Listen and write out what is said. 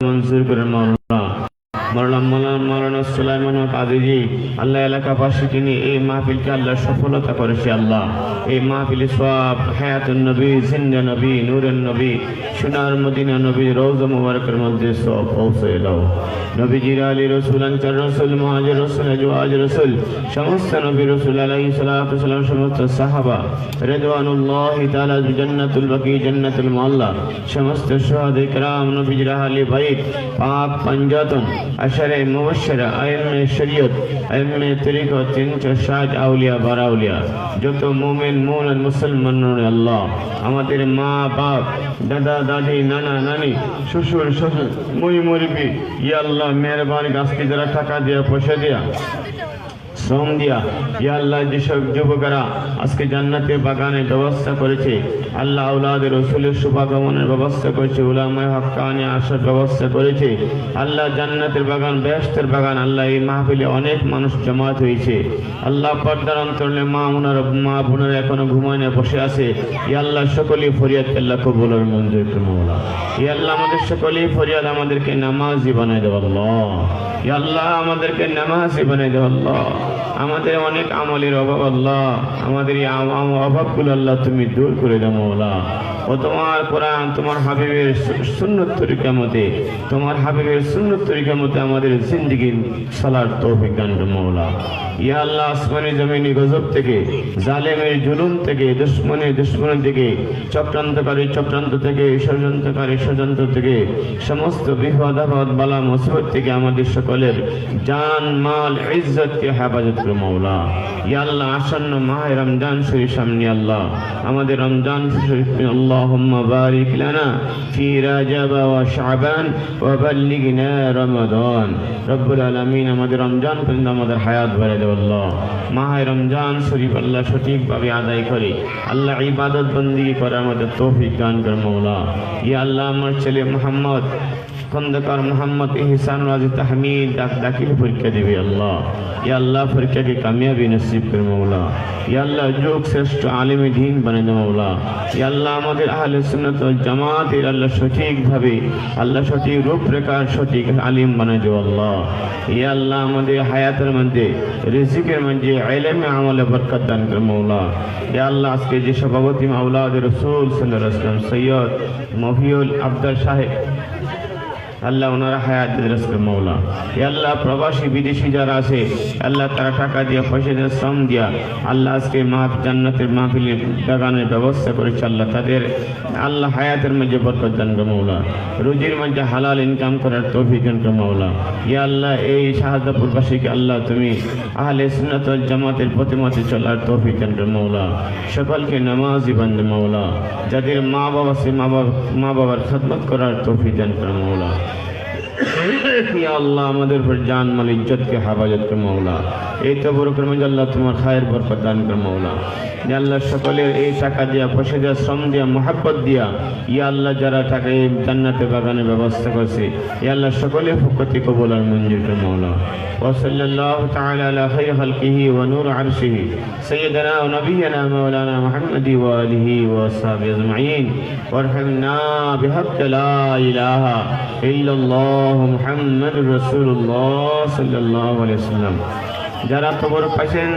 মঞ্জুর করে মাওলানা মরলাম মৌলানা মৌলানা সুলাইমান কাদিজি। আল্লাহ এলাকাবাসীকে নিয়ে এই মাহফিলকে আল্লাহ সফলতা করেছে আল্লাহ। এই মাহফিলে সব হায়াতুন নবী, জিন্দা নবী, নূরের নবী, সোনার মদিনা নবী রৌজ মুবারকের মধ্যে সব পৌঁছে দাও। নবীজির আলী রসুল আনচার রসুল মহাজের রসুল জোয়াজ রসুল, সমস্ত নবী রসুল আলাই সালাম, সমস্ত সাহাবা, রেদওয়ানুল্লাহ তাআলা, জান্নাতুল বাকি, জান্নাতুল মাল্লা সমস্ত সোহাদ ইকরাম নবীজির আহলে বাইত, পাক পঞ্জাতন আশারে মুবশরা আইমে শরীয়ত, আইমে তরিকত তিনশো ষাট আউলিয়া বারাউলিয়া যত মোমেন মৌল মুসলমান আল্লাহ। আমাদের মা, বাপ, দাদা, দাদি, নানা, নানি, শ্বশুর শ্বশুর, মুই মুরবি। ইয়া আল্লাহ, মেহরবানি গাছকে যারা টাকা দিয়া, পয়সা দিয়া। শ্রম দিয়া ইয়া আল্লাহ যেসব যুবকেরা আজকে জান্নাতের বাগানের ব্যবস্থা করেছে, আল্লাহ আউলাদের রসুলের শুভাগমনের ব্যবস্থা করেছে, উলামায় হক্কানি আসার ব্যবস্থা করেছে, আল্লাহ জান্নাতের বাগান, ব্যস্তের বাগান, আল্লাহ এই মাহফিলে অনেক মানুষ জমাত হয়েছে। আল্লাহ পর্দার অন্তরলে মা ওনার মা বোনেরা এখনও ঘুমায় না, বসে আছে। ই আল্লাহ সকলেই ফরিয়াদ, আল্লাহ কবুল মঞ্জুর করুন মৌলা ই আল্লাহ আমাদের সকলেই ফরিয়াদ, আমাদেরকে নামাজি বানাই দেব আল্লাহ। ই আল্লাহ আমাদেরকে নামাজি বানাই দেব আল্লাহ। আমাদের অনেক আমলের অভাব আল্লাহ। আমাদের এই অভাবগুলো আল্লাহ তুমি দূর করে দাও মৌলা। ও তোমার কোরআন, তোমার হাবিবের সুন্নত তরিকা মতে, তোমার হাবিবের সুন্নত তরিকা মতে আমাদের জিন্দগি চলার তৌফিক দান মৌলা ইয়া আল্লাহ, আসমানি জমিনি গজব থেকে, জালেমের জুলুম থেকে দুশ্মনের দুশ্মনের থেকে চক্রান্তকারী চক্রান্ত থেকে, ষড়যন্ত্রকারী ষড়যন্ত্র থেকে, সমস্ত বিপদ আপদ, বালা মুসিবত থেকে আমাদের সকলের জান, মাল, ইজ্জতকে হেফাজত করে মৌলা ইয়া আল্লাহ, আসন্ন মাহে রমজান শরীফ সামনে আল্লাহ। আমাদের রমজান শরীফ اللهم بارك لنا في رجب وشعبان وبلغنا رمضان رب العالمين আমাদের রমজান পর্যন্ত আমাদের হায়াত ভরে দেব আল্লাহ মাহে রমজান শরীফ আল্লাহ সঠিকভাবে আদায় করে আল্লাহ ইবাদত বন্দি করে আমাদের তৌফিক দান করে মৌলা ইয়া আল্লাহ আমার ছেলে মোহাম্মদ খন্দকার মোহাম্মদ ইহসান রাজি তাহমিদ, ডাক দাখিল পরীক্ষা দেবে আল্লাহ। ইয়া আল্লাহ পরীক্ষাকে কামিয়াবি নসিব করে মৌলা ইয়া আল্লাহ, যোগ শ্রেষ্ঠ আলিমে দিন বানিয়ে দে মৌলা ইয়া আল্লাহ, আমাদের আহলে সুন্নাত ওয়াল জামাতের আল্লাহ সঠিকভাবে, আল্লাহ সঠিক রূপরেখার সঠিক আলিম বানিয়ে দেব আল্লাহ। ইয়া আল্লাহ, আমাদের হায়াতের মধ্যে, রিজিকের মধ্যে, আইলেমে আমলে বরকত দান করে মৌলা ইয়া আল্লাহ, আজকে যে সভাপতি মাওলাদ রসুল সাল্লাল্লাহু আলাইহি ওয়াসাল্লাম সৈয়দ মফিউল আফদার সাহেব আল্লাহ ওনারা হায়াত রসকে মৌলা আল্লাহ প্রবাসী বিদেশি যারা আছে, আল্লাহ তারা টাকা দিয়ে, পয়সা দিয়ে, শ্রম দিয়া আল্লাহ আজকে মা জান্নাতের মাহফিলের বাগানের ব্যবস্থা করেছে আল্লাহ তাদের। আল্লাহ হায়াতের মধ্যে বরকত দান করে মৌলা রুজির মধ্যে হালাল ইনকাম করার তৌফিক দান করে মৌলা ইয়া আল্লাহ, এই শাহাদাপুরবাসীকে আল্লাহ তুমি আহলে ওয়াল জামাতের প্রতিমতে চলার তৌফিক দান করে মৌলা সকলকে নামাজি বান্ধব মৌলা যাদের মা বাবা সে মা বাবা মা বাবার খেদমত করার তৌফিক দান করে মৌলা ইয়া আল্লাহ আমাদের উপর জান মাল ইজ্জতকে হেফাজত করে মৌলা এই তো বড় করে আল্লাহ তোমার খায়ের বরকত দান কর মৌলা ইয়া আল্লাহ সকলের এই টাকা দিয়া পয়সা দিয়া শ্রম দিয়া মহাব্বত দিয়া ইয়া আল্লাহ যারা টাকা এই জান্নাতে বাগানের ব্যবস্থা করছে ইয়া আল্লাহ সকলের ফকতি কবুল আর মঞ্জুর করে মৌলা وصلى الله تعالى على خير خلقه ونور عرشه سيدنا ونبينا مولانا محمد وآله وصحبه أجمعين وارحمنا بحق لا إله إلا الله محمد رسول الله صلى الله عليه وسلم যারা কবর পাইছেন